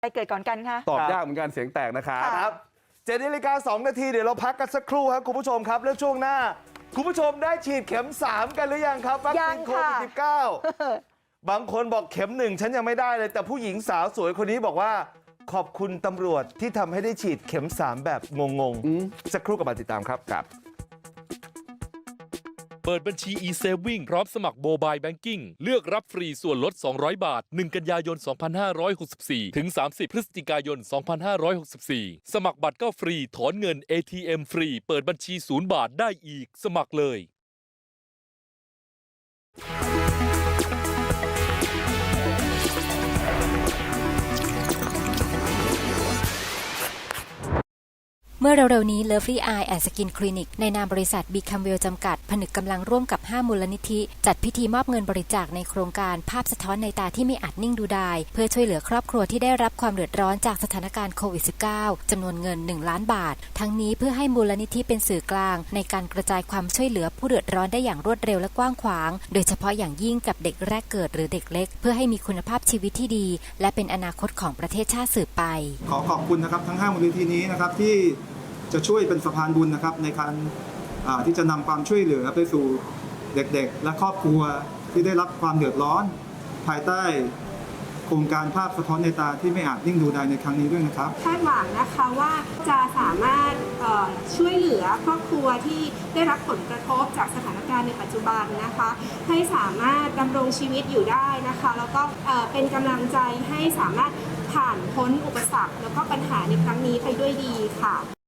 ใครเกิดก่อนกันคะตอบครับยากเหมือนกันเสียงแตกนะครับค่ะ ครับเจ็ดนาฬิกาสองนาทีเดี๋ยวเราพักกันสักครู่ครับคุณผู้ชมครับแล้วช่วงหน้า คุณผู้ชมได้ฉีดเข็ม 3 กันหรือยังครับวัคซีนโควิด19บางคนบอกเข็มหนึ่งฉันยังไม่ได้เลย แต่ผู้หญิงสาวสวยคนนี้บอกว่า ขอบคุณตำรวจที่ทำให้ได้ฉีดเข็ม 3 แบบงงอืมๆสักครู่กับมาติดตามครับครับเปิดบัญชี e-saving พร้อมสมัครโมบายแบงกิ้งเลือกรับฟรีส่วนลด 200 บาท 1 กันยายน 2564 ถึง 30 พฤศจิกายน 2564 สมัครบัตรก็ฟรี ถอนเงิน ATM ฟรี เปิดบัญชี 0 บาทได้อีก สมัครเลย เมื่อเร็วๆนี้ Lovely Eye and Skin Clinic ในนามบริษัท b ีคัมเวลจำกัด ผนึกกำลังร่วมกับ 5 มูลนิธิ จัดพิธีมอบเงินบริจาคในโครงการภาพสะท้อนในตาที่ไม่อาจนิ่งดูไดายเพื่อช่วยเหลือครอบครัวที่ได้รับความเดือดร้อนจากสถานการณ์โควิด -19 จำนวนเงิน 1 ล้านบาท ทั้งนี้เพื่อให้มูลนิธิเป็นสื่อกลาง ในการกระจายความช่วยเหลือผู้เดือดร้อนได้อย่างรวดเร็วและกว้างขวาง โดยเฉพาะอย่างยิ่งกับเด็กแรกเกิดหรือเด็กเล็ก เพื่อให้มีคุณภาพชีวิตที่ดี และเป็นอนาคตของประเทศชาติสืบไป ขอขอบคุณนะครับทั้ง 5 มูลนิธินี้นะครับที่ จะช่วยเป็นสะพานบุญนะครับ ในการที่จะนำความช่วยเหลือไปสู่เด็กๆ และครอบครัวที่ได้รับความเดือดร้อน ภายใต้โครงการภาพสะท้อนในตาที่ไม่อาจนิ่งดูได้ในครั้งนี้ด้วยนะครับคาดหวังนะคะว่าจะสามารถช่วยเหลือครอบครัวที่ได้รับผลกระทบจากสถานการณ์ในปัจจุบันนะคะ ให้สามารถดำรงชีวิตอยู่ได้นะคะ แล้วก็เป็นกำลังใจให้สามารถผ่านพ้นอุปสรรค แล้วก็ปัญหาในครั้งนี้ไปด้วยดีค่ะ